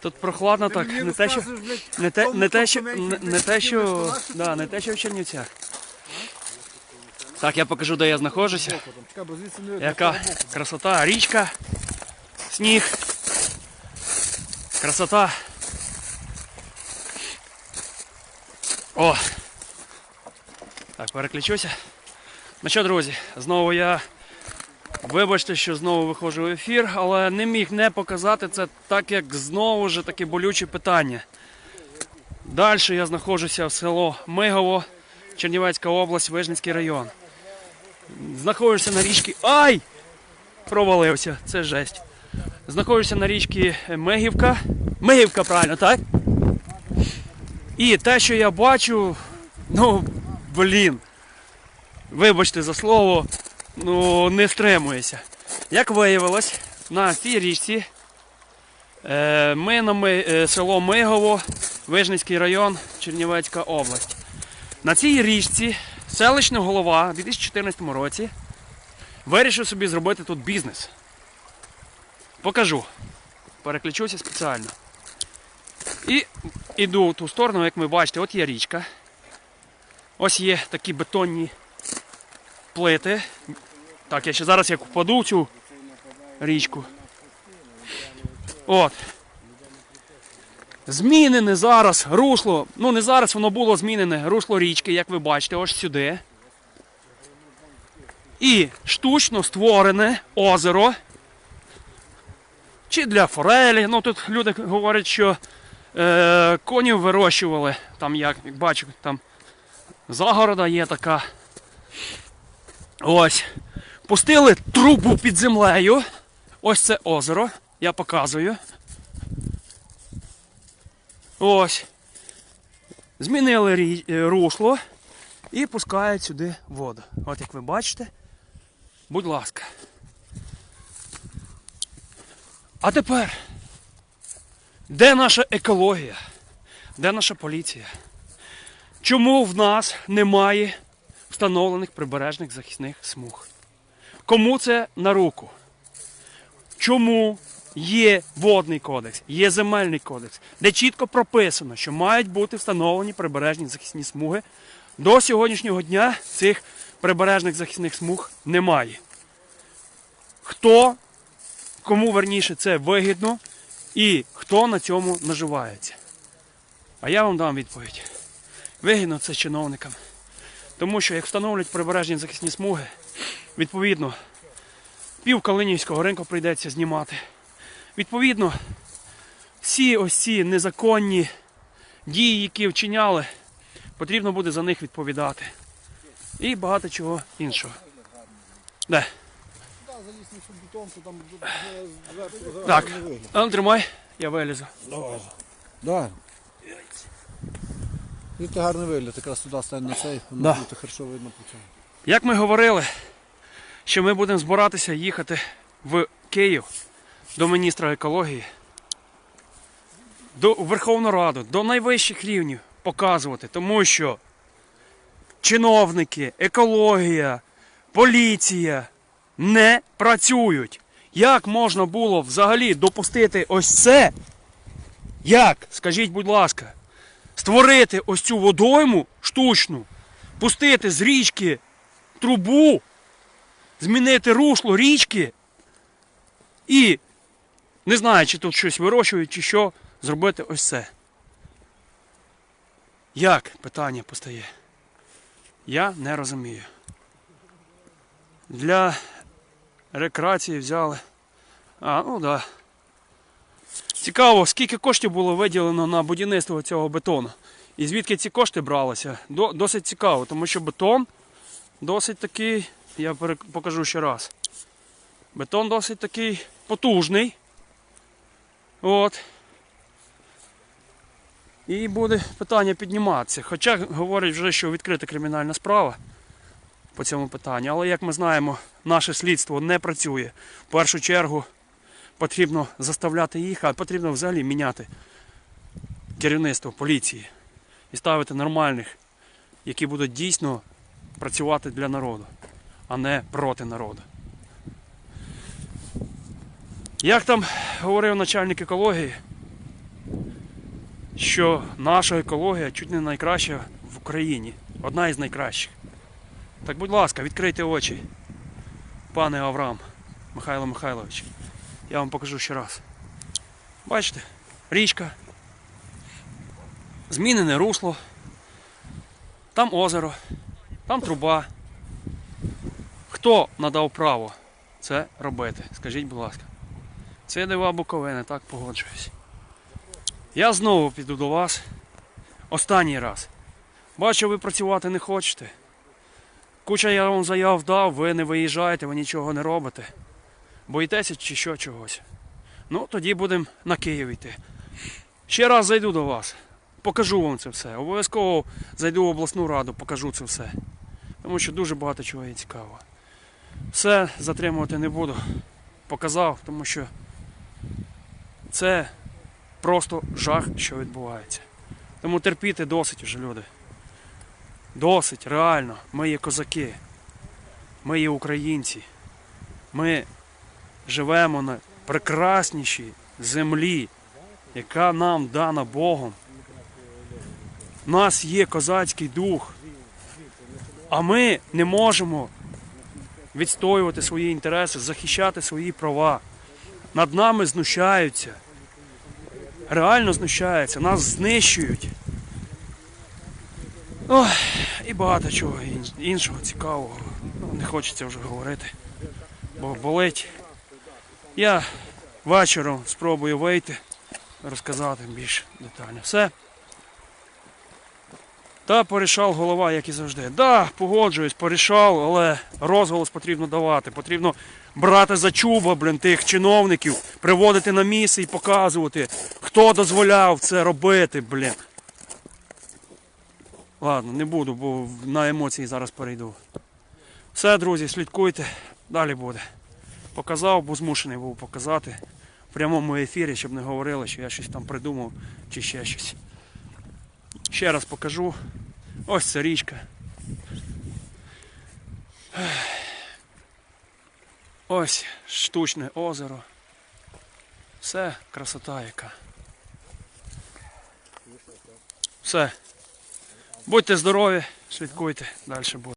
Тут прохладно так, не те, що, не те, не те, що, не, те, що, да, не те, що в Чернівцях. Так, я покажу, де я знаходжуся. Яка красота, річка, сніг, красота. О! Так, переключуся. Ну що, друзі, знову я. Вибачте, що знову виходжу в ефір, але не міг не показати це, так як знову ж таке болюче питання. Далі я знаходжуся в село Мигово, Чернівецька область, Вижницький район. Знаходжуся на річці. Ай! Провалився, це жесть. Знаходжуся на річці Мегівка. Мегівка, правильно, так? І те, що я бачу, ну, блін. Вибачте за слово, ну не стримується. Як виявилось, на цій річці е, ми на е, село Мигово, Вижницький район, Чернівецька область. На цій річці селищний голова у 2014 році вирішив собі зробити тут бізнес. Покажу. Переключуся спеціально. І іду в ту сторону, як ви бачите, от є річка. Ось є такі бетонні плити. Так, я ще зараз як впаду в цю річку. От. Змінене зараз русло. Ну не зараз воно було змінене русло річки, як ви бачите, ось сюди. І штучно створене озеро. Чи для форелі. Ну тут люди говорять, що е, конів вирощували. Там як, як бачу, там загорода є така. Ось. Пустили трубу під землею. Ось це озеро. Я показую. Ось. Змінили е, русло і пускають сюди воду. От як ви бачите. Будь ласка. А тепер. Де наша екологія? Де наша поліція? Чому в нас немає встановлених прибережних захисних смуг? Кому це на руку? Чому є водний кодекс, є земельний кодекс, де чітко прописано, що мають бути встановлені прибережні захисні смуги. До сьогоднішнього дня цих прибережних захисних смуг немає. Хто, кому верніше це вигідно і хто на цьому наживається? А я вам дам відповідь. Вигідно це чиновникам. Тому що як встановлять прибережні захисні смуги, відповідно, пів Калинівського ринку прийдеться знімати. Відповідно, всі ось ці незаконні дії, які вчиняли, потрібно буде за них відповідати. І багато чого іншого. Де? Так. А ну тримай, я вилізу. Да. Звідти гарний вигляд, якраз туди стань на цей, воно буде хорошо видно по цьому. Як ми говорили, що ми будемо збиратися їхати в Київ до міністра екології, до Верховну Раду, до найвищих рівнів показувати, тому що чиновники, екологія, поліція не працюють. Як можна було взагалі допустити ось це? Як? Скажіть, будь ласка, створити ось цю водойму штучну, пустити з річки трубу, змінити русло річки і, не знаю, чи тут щось вирощують, чи що, зробити ось це. Як питання постає? Я не розумію. Для рекреації взяли. А, ну. Да. Цікаво, скільки коштів було виділено на будівництво цього бетону. І звідки ці кошти бралися? До- Досить цікаво, тому що бетон досить такий, я покажу ще раз. Бетон досить такий потужний. От. І буде питання підніматися. Хоча говорять вже, що відкрита кримінальна справа по цьому питанню. Але як ми знаємо, наше слідство не працює. В першу чергу потрібно заставляти їх, а потрібно взагалі міняти керівництво поліції і ставити нормальних, які будуть дійсно працювати для народу, а не проти народу. Як там говорив начальник екології, що наша екологія чуть не найкраща в Україні. Одна із найкращих. Так, будь ласка, відкрийте очі, пане Авраам Михайло Михайлович. Я вам покажу ще раз. Бачите, річка, змінене русло, там озеро, там труба. Хто надав право це робити? Скажіть, будь ласка. Це дива Буковини, так погоджуюсь. Я знову піду до вас. Останній раз. Бачу, ви працювати не хочете. Куча я вам заяв дав, ви не виїжджаєте, ви нічого не робите. Боїтеся чи що чогось. Ну, тоді будемо на Київ йти. Ще раз зайду до вас. Покажу вам це все. Обов'язково зайду в обласну раду, покажу це все. Тому що дуже багато чого є цікавого. Все затримувати не буду. Показав, тому що це просто жах, що відбувається. Тому терпіти досить вже, люди. Досить, реально. Ми є козаки. Ми є українці. Ми живемо на прекраснішій землі, яка нам дана Богом. У нас є козацький дух. А ми не можемо відстоювати свої інтереси, захищати свої права. Над нами знущаються. Реально знущаються, нас знищують. Ой, і багато чого іншого цікавого. Не хочеться вже говорити, бо болить. Я вечором спробую вийти, розказати більш детально. Все. Та порішав голова, як і завжди. Да, погоджуюсь, порішав, але розголос потрібно давати. Потрібно брати за чуба, блін, тих чиновників, приводити на місце і показувати, хто дозволяв це робити, блін. Ладно, не буду, бо на емоції зараз перейду. Все, друзі, слідкуйте, далі буде. Показав, бо змушений був показати в прямому ефірі, щоб не говорили, що я щось там придумав чи ще щось. Ще раз покажу. Ось ця річка. Ось штучне озеро. Все, красота яка. Все. Будьте здорові, слідкуйте, далі буде.